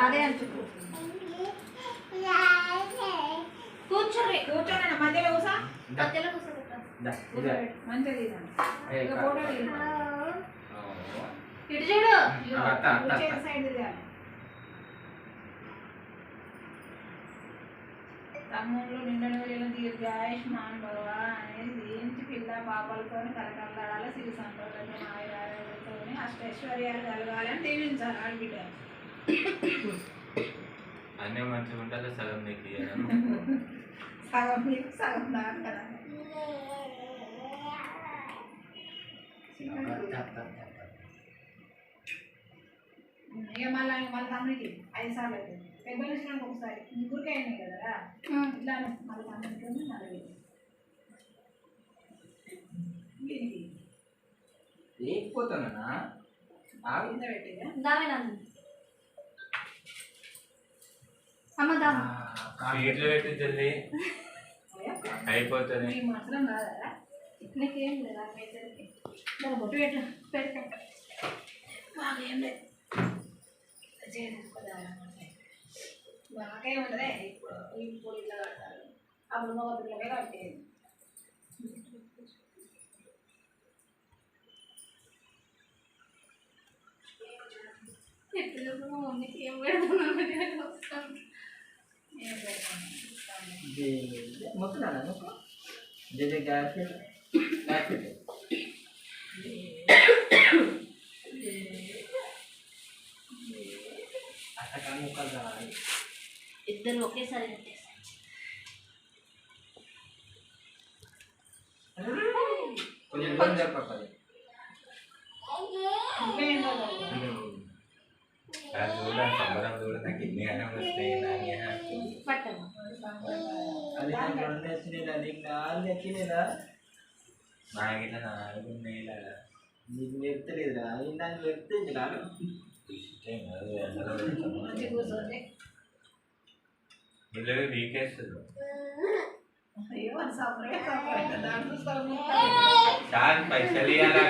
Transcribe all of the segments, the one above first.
అదే కూర్చోరే. కూర్చోండి మధ్యలో కూసా. మధ్యలో. ఇటు చూడు. సైడ్. తమ్ముళ్ళు నిండని దీర్ఘాయుష్మాన్ భవ అనేది ఏంటి పిల్ల పాపలతో కలకల్లాడాలి సిరి సంపదలతో ఆయురాలతో అష్టైశ్వర్యాలు కలగాలి అని దీవించాలి ఆడబిడ్డ అన్నీ మంచిగా ఉంటే సగం నీకు. సగం మీకు సగం నాకు కదా. ఇక మళ్ళీ మళ్ళీ తమ్ముడికి ఐదు సార్లు అవుతుంది పెద్దలు ఇచ్చినాక ఒకసారి. ముగ్గురికి అయినాయి కదా ఇట్లా మళ్ళీ తమ్ముడికి మళ్ళీ దీనికి లేకపోతానా స్వీట్లు పెట్టి జల్దీ అయిపోతుంది నీకేం లేదా దాని బొట్టు పెట్టు పెట్టు మాకేం లేదు. మాకేం ఉండదే ఇప్పుడు ఇప్పుడు ఇట్లా కడతారు. అప్పుడు పిల్లలే కట్టేది ఎప్పుడు మా మమ్మీకి ఏం పెడుతున్నాను నేను వస్తాను ఏం పెడతాను మొక్కునా మొక్కు జల్దీ గ్యాస్ పెట్టు గ్యాస్ పెట్టు అట్టకా ముక్కలు కావాలి ఇద్దరు ఒకేసారి పెట్టేసాను కొంచెం దూరం చెప్పాలి నాకు రెండు వచ్చినాయిలా నీకు నాలుగు వచ్చినాయిలా నాకు ఇట్లా నాలుగు ఉన్నాయిలా నీకు నాకు సపరేట్ సపరేట్. దాంట్లో చూసుకోవాలి సార్ పైసలు ఇవ్వాలా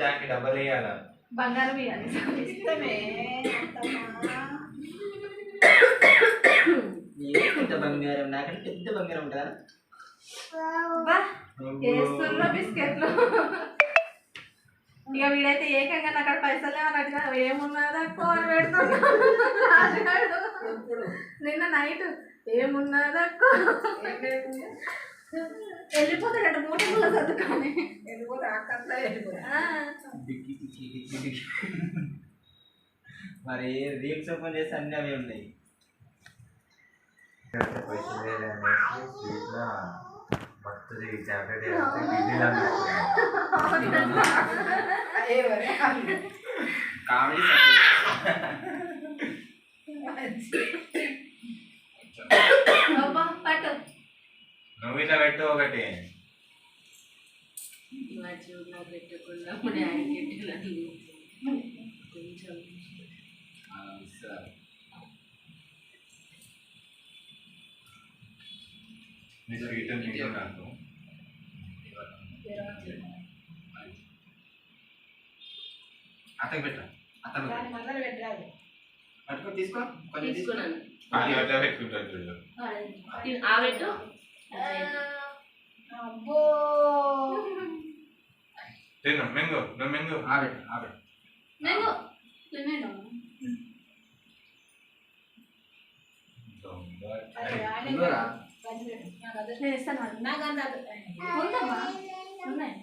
దానికి డబ్బులు ఇవ్వాలా బంగారం ఇవ్వాలి అత్తమ్మా. ఎంత బంగారం? నాకంటే పెద్ద బంగారం ఉంటుందా? వేస్తున్నా బిస్కెట్లు. ఇక వీడైతే ఏకంగా నాకు అక్కడ పైసలు అడిగినా ఏమున్నదా. ఎప్పుడు నిన్న నైట్ ఏమున్నదా వెళ్ళిపోతాడు మూట సర్దుకొని. డిక్కి. మరి రీల్స్ ఓపెన్ చేస్తే అన్నీ అవి ఉన్నాయి. పైసలు లేదనేసి స్వీట్లో భక్తుడి చాక్లెట్ అయ్యే వరే కామెడీ నువ్వు ఇట్లా పెట్టు ఒకటి పెట్టకుండా కొంచెం నీ స్వీట్ నీకు నాకు అతకు పెట్ట. అతను దాని మళ్ళీ పెట్టరాదు. పట్టుకో తీసుకో. కొంచెం తీసుకో. తీసుకున్నాను. అది అట్లా అబ్బో. తిను మెంగు మెంగు రాని ఇవ్వరా? గంజి పెట్టు. నాకు అది- నేను ఇస్తాను మరి. నాకు అంత అది- ఉందమ్మా ఉన్నాయి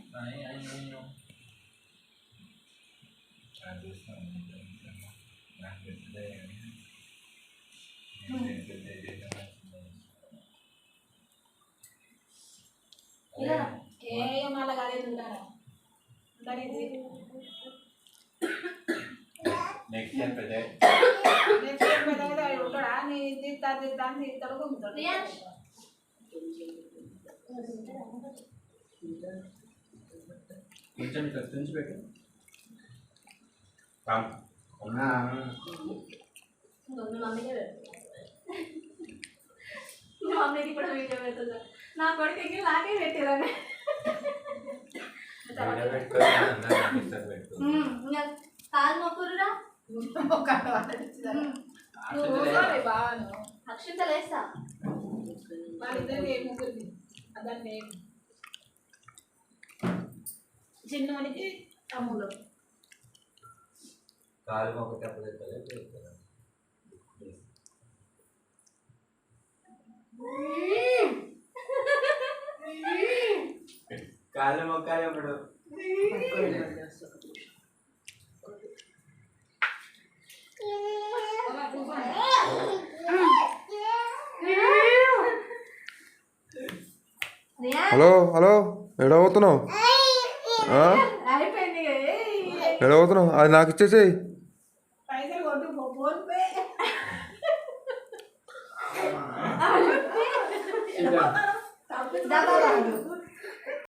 ఇలా ఏ మళ్ళీ కాలేదు ఉంటాను దాని ఇది. నెక్స్ట్ టైం పెద్ద నెక్స్ట్ టైం పెద్దగా ఆయన ఉంటాడా నీ తీస్తా తీస్తా అని తీస్తాడు గుంజుతాడు ప్రియాంష్. కొంచెం ఇట్లా తుంచి పెట్టు. మమ్మీకే కూడా వీడియో పెడుతుందా నా నాకే పెట్టిరని పెట్టుకొని అందరూ నాకు ఇస్తారు పెట్టు. ఇంకా కాలు మొక్కురురా ఒక అదాన్ని చిన్నోనికి తమ్ముడు కాలు మొక్క తప్పలేదు పెడతాను. కాళ్ళు మొక్కాలి ఇప్పుడు హలో హలో. ఎక్కడ పోతున్నావు అది నాకు ఇచ్చేసేయి. డబ్బా.